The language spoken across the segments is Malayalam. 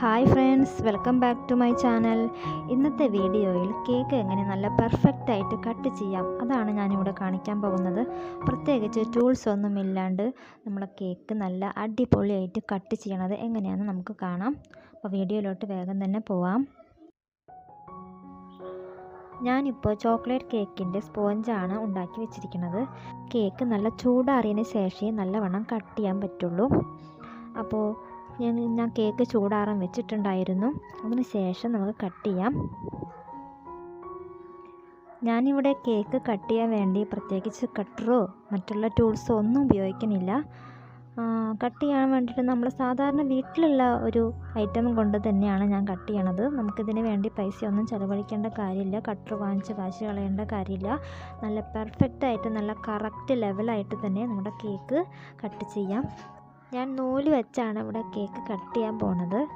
Hi friends welcome back to my channel ഇന്നത്തെ വീഡിയോയിൽ കേക്ക് എങ്ങനെ നല്ല പെർഫെക്റ്റ് ആയിട്ട് കട്ട് ചെയ്യാം അതാണ് ഞാനിവിടെ കാണിക്കാൻ പോകുന്നത്. പ്രത്യേകിച്ച് ടൂൾസ് ഒന്നും ഇല്ലാണ്ട് നമ്മളെ കേക്ക് നല്ല അടിപൊളിയായിട്ട് കട്ട് ചെയ്യണത് എങ്ങനെയാണെന്ന് നമുക്ക് കാണാം. അപ്പോൾ വീഡിയോയിലോട്ട് വേഗം തന്നെ പോവാം. ഞാനിപ്പോൾ ചോക്ലേറ്റ് കേക്കിന്റെ സ്പോഞ്ചാണ് ഉണ്ടാക്കി വെച്ചിരിക്കുന്നത്. കേക്ക് നല്ല ചൂടാറിയതിന് ശേഷമേ നല്ലവണ്ണം കട്ട് ചെയ്യാൻ പറ്റുള്ളൂ. അപ്പോൾ ഞാൻ ഞാൻ കേക്ക് ചൂടാറാൻ വെച്ചിട്ടുണ്ടായിരുന്നു. അതിന് ശേഷം നമുക്ക് കട്ട് ചെയ്യാം. ഞാനിവിടെ കേക്ക് കട്ട് ചെയ്യാൻ വേണ്ടി പ്രത്യേകിച്ച് കട്ടറോ മറ്റുള്ള ടൂൾസോ ഒന്നും ഉപയോഗിക്കുന്നില്ല. കട്ട് ചെയ്യാൻ വേണ്ടിയിട്ട് നമ്മൾ സാധാരണ വീട്ടിലുള്ള ഒരു ഐറ്റം കൊണ്ട് തന്നെയാണ് ഞാൻ കട്ട് ചെയ്യണത്. നമുക്കിതിന് വേണ്ടി പൈസയൊന്നും ചിലവഴിക്കേണ്ട കാര്യമില്ല. കട്ടർ വാങ്ങിച്ച് കാശ് കളയേണ്ട കാര്യമില്ല. നല്ല പെർഫെക്റ്റ് ആയിട്ട് നല്ല കറക്റ്റ് ലെവലായിട്ട് തന്നെ നമ്മുടെ കേക്ക് കട്ട് ചെയ്യാം. ഞാൻ നൂൽ വെച്ചാണ് ഇവിടെ കേക്ക് കട്ട് ചെയ്യാൻ പോണത്.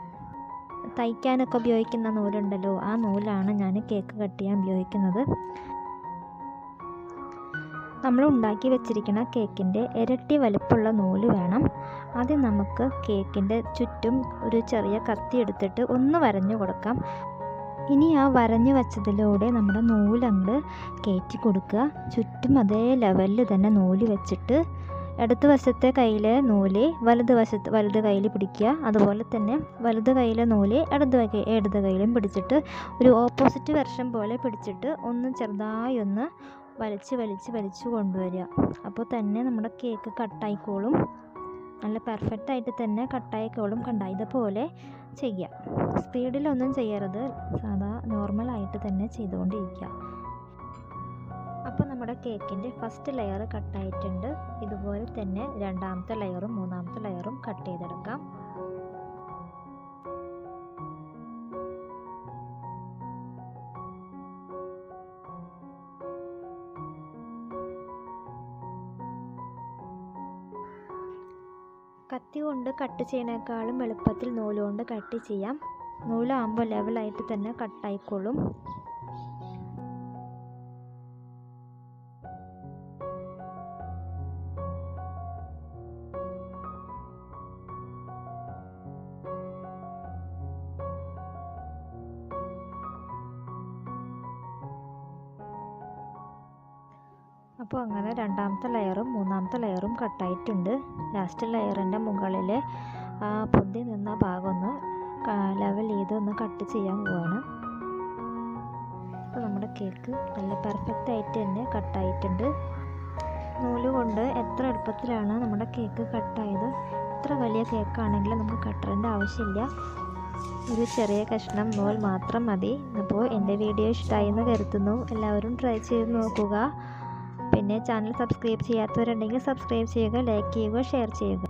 തയ്ക്കാനൊക്കെ ഉപയോഗിക്കുന്ന നൂലുണ്ടല്ലോ ആ നൂലാണ് ഞാൻ കേക്ക് കട്ട് ചെയ്യാൻ ഉപയോഗിക്കുന്നത്. നമ്മൾ ഉണ്ടാക്കി വെച്ചിരിക്കുന്ന കേക്കിന്റെ ഇരട്ടി വലിപ്പമുള്ള നൂൽ വേണം. ആദ്യം നമുക്ക് കേക്കിന്റെ ചുറ്റും ഒരു ചെറിയ കത്തി എടുത്തിട്ട് ഒന്ന് വരഞ്ഞു കൊടുക്കാം. ഇനി ആ വരഞ്ഞു വെച്ചതിലൂടെ നമ്മുടെ നൂലങ്ങ് കയറ്റി കൊടുക്കുക. ചുറ്റും അതേ ലെവലിൽ തന്നെ നൂൽ വെച്ചിട്ട് ഇടത് വശത്തെ കയ്യിലെ നൂൽ വലത് വശത്ത് വലത് കയ്യിൽ പിടിക്കുക. അതുപോലെ തന്നെ വലത് കയ്യിലെ നൂൽ ഇടത് കൈ ഇടത് കയ്യിലും പിടിച്ചിട്ട് ഒരു ഓപ്പോസിറ്റ് വെർഷൻ പോലെ പിടിച്ചിട്ട് ഒന്ന് ചെറുതായി ഒന്ന് വലിച്ച് വലിച്ച് വലിച്ച് കൊണ്ടുവരിക. അപ്പോൾ തന്നെ നമ്മുടെ കേക്ക് കട്ടായിക്കോളും നല്ല പെർഫെക്റ്റ് ആയിട്ട് തന്നെ കട്ടായിക്കോളും കണ്ട. ഇതുപോലെ ചെയ്യുക. സ്പീഡിലൊന്നും ചെയ്യരുത്. സാധാ നോർമലായിട്ട് തന്നെ ചെയ്തുകൊണ്ടിരിക്കുക. അപ്പോൾ നമ്മുടെ കേക്കിന്റെ ഫസ്റ്റ് ലെയർ കട്ടായിട്ടുണ്ട് ഇതുപോലെ തന്നെ രണ്ടാമത്തെ ലെയറും മൂന്നാമത്തെ ലെയറും കട്ട് ചെയ്തെടുക്കാം. കത്തി കൊണ്ട് കട്ട് ചെയ്യുന്നേക്കാളും എളുപ്പത്തിൽ നൂലുകൊണ്ട് കട്ട് ചെയ്യാം. നൂലാകുമ്പോൾ ലെവലായിട്ട് തന്നെ കട്ടായിക്കോളും അപ്പോൾ അങ്ങനെ രണ്ടാമത്തെ ലെയറും മൂന്നാമത്തെ ലെയറും കട്ടായിട്ടുണ്ട്. ലാസ്റ്റ് ലെയറിന്റെ മുകളിൽ ആ പൊന്തി നിന്ന ഭാഗം ഒന്ന് ലെവൽ ചെയ്ത് ഒന്ന് കട്ട് ചെയ്യാൻ പോവാണ്. അപ്പോൾ നമ്മുടെ കേക്ക് നല്ല പെർഫെക്റ്റ് ആയിട്ട് തന്നെ കട്ടായിട്ടുണ്ട്. നൂൽ കൊണ്ട് എത്ര എളുപ്പത്തിലാണ് നമ്മുടെ കേക്ക് കട്ടായത് ഇത്ര വലിയ കേക്കാണെങ്കിലും നമുക്ക് കട്ടറിന്റെ ആവശ്യമില്ല. ഒരു ചെറിയ കഷ്ണം നൂൽ മാത്രം മതി. അപ്പോൾ എന്റെ വീഡിയോ ഇഷ്ടമായി എന്ന് കരുതുന്നു. എല്ലാവരും ട്രൈ ചെയ്ത് നോക്കുക. പിന്നെ ചാനൽ സബ്സ്ക്രൈബ് ചെയ്യാത്തവരുണ്ടെങ്കിൽ സബ്സ്ക്രൈബ് ചെയ്യുക ലൈക്ക് ചെയ്യുക ഷെയർ ചെയ്യുക.